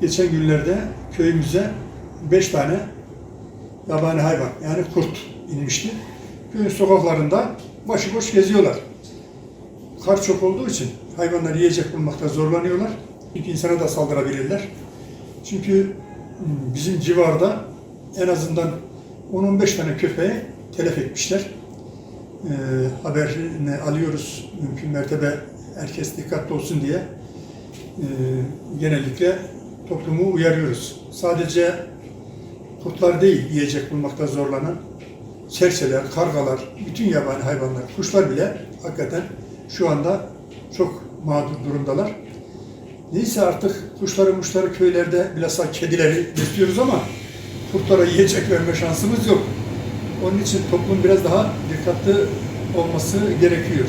geçen günlerde köyümüze beş tane yabani hayvan yani kurt inmişti. Köyün sokaklarında başıboş geziyorlar. Kar çok olduğu için hayvanlar yiyecek bulmakta zorlanıyorlar. Çünkü insana da saldırabilirler. Çünkü hmm, bizim civarda en azından 10-15 tane köpeği telef etmişler. Ee, haberini alıyoruz. Mümkün mertebe herkes dikkatli olsun diye e, genellikle toplumu uyarıyoruz. Sadece kurtlar değil yiyecek bulmakta zorlanan serçeler, kargalar, bütün yabani hayvanlar, kuşlar bile hakikaten şu anda çok mağdur durumdalar. Neyse artık kuşları muşları köylerde bilhassa kedileri besliyoruz ama kurtlara yiyecek verme şansımız yok. Onun için toplum biraz daha dikkatli olması gerekiyor.